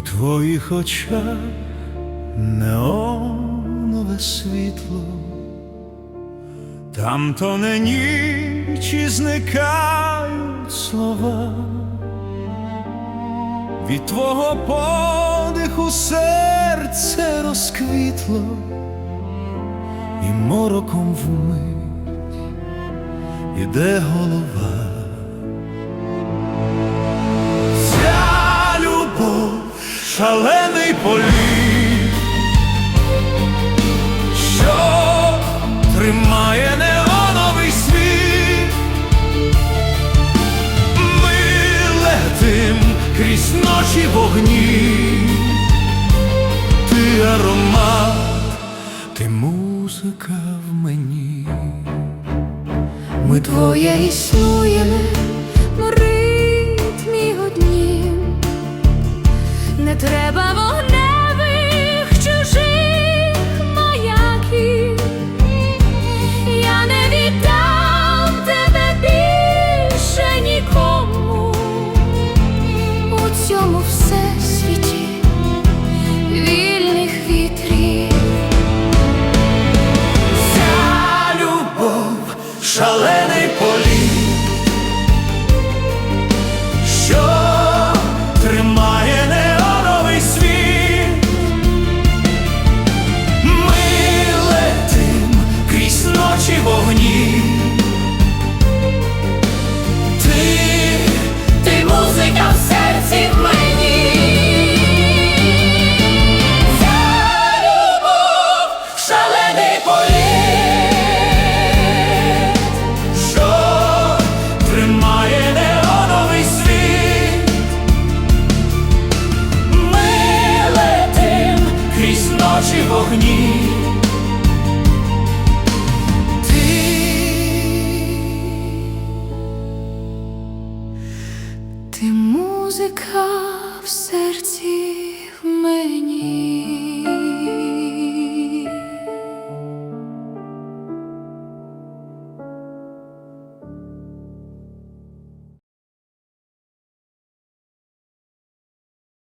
твоїх очах неонове світло, там то не ніч і зникають слова, від твого подиху серце розквітло, і мороком вмить іде голова. Шалений політ, що тримає неоновий світ. Ми летим крізь ночі вогні, ти аромат, ти музика в мені. Ми двоє існуємо треба серці мені. Любов шалений політ, що тримає неоновий світ. Ми летим вогні. Ти музика в серці.